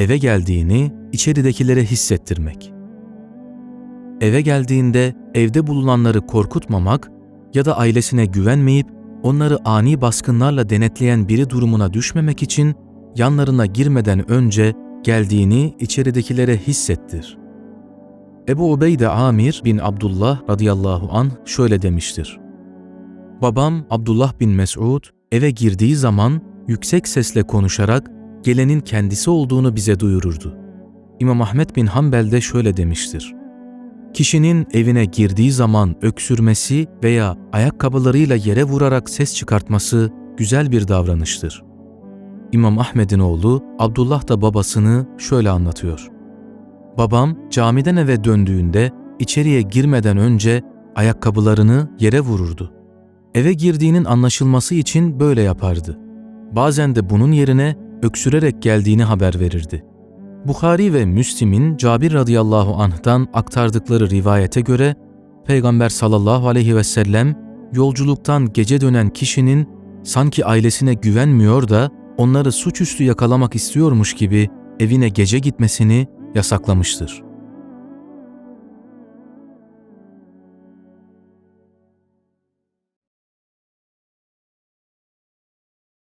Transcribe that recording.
eve geldiğini içeridekilere hissettirmek. Eve geldiğinde evde bulunanları korkutmamak ya da ailesine güvenmeyip onları ani baskınlarla denetleyen biri durumuna düşmemek için yanlarına girmeden önce geldiğini içeridekilere hissettir. Ebu Ubeyde Amir bin Abdullah radıyallahu an şöyle demiştir. Babam Abdullah bin Mes'ud eve girdiği zaman yüksek sesle konuşarak gelenin kendisi olduğunu bize duyururdu. İmam Ahmet bin Hanbel de şöyle demiştir. Kişinin evine girdiği zaman öksürmesi veya ayakkabılarıyla yere vurarak ses çıkartması güzel bir davranıştır. İmam Ahmet'in oğlu Abdullah da babasını şöyle anlatıyor. Babam camiden eve döndüğünde içeriye girmeden önce ayakkabılarını yere vururdu. Eve girdiğinin anlaşılması için böyle yapardı. Bazen de bunun yerine öksürerek geldiğini haber verirdi. Bukhari ve Müslim'in Cabir radıyallahu anh'tan aktardıkları rivayete göre Peygamber sallallahu aleyhi ve sellem yolculuktan gece dönen kişinin sanki ailesine güvenmiyor da onları suçüstü yakalamak istiyormuş gibi evine gece gitmesini yasaklamıştır.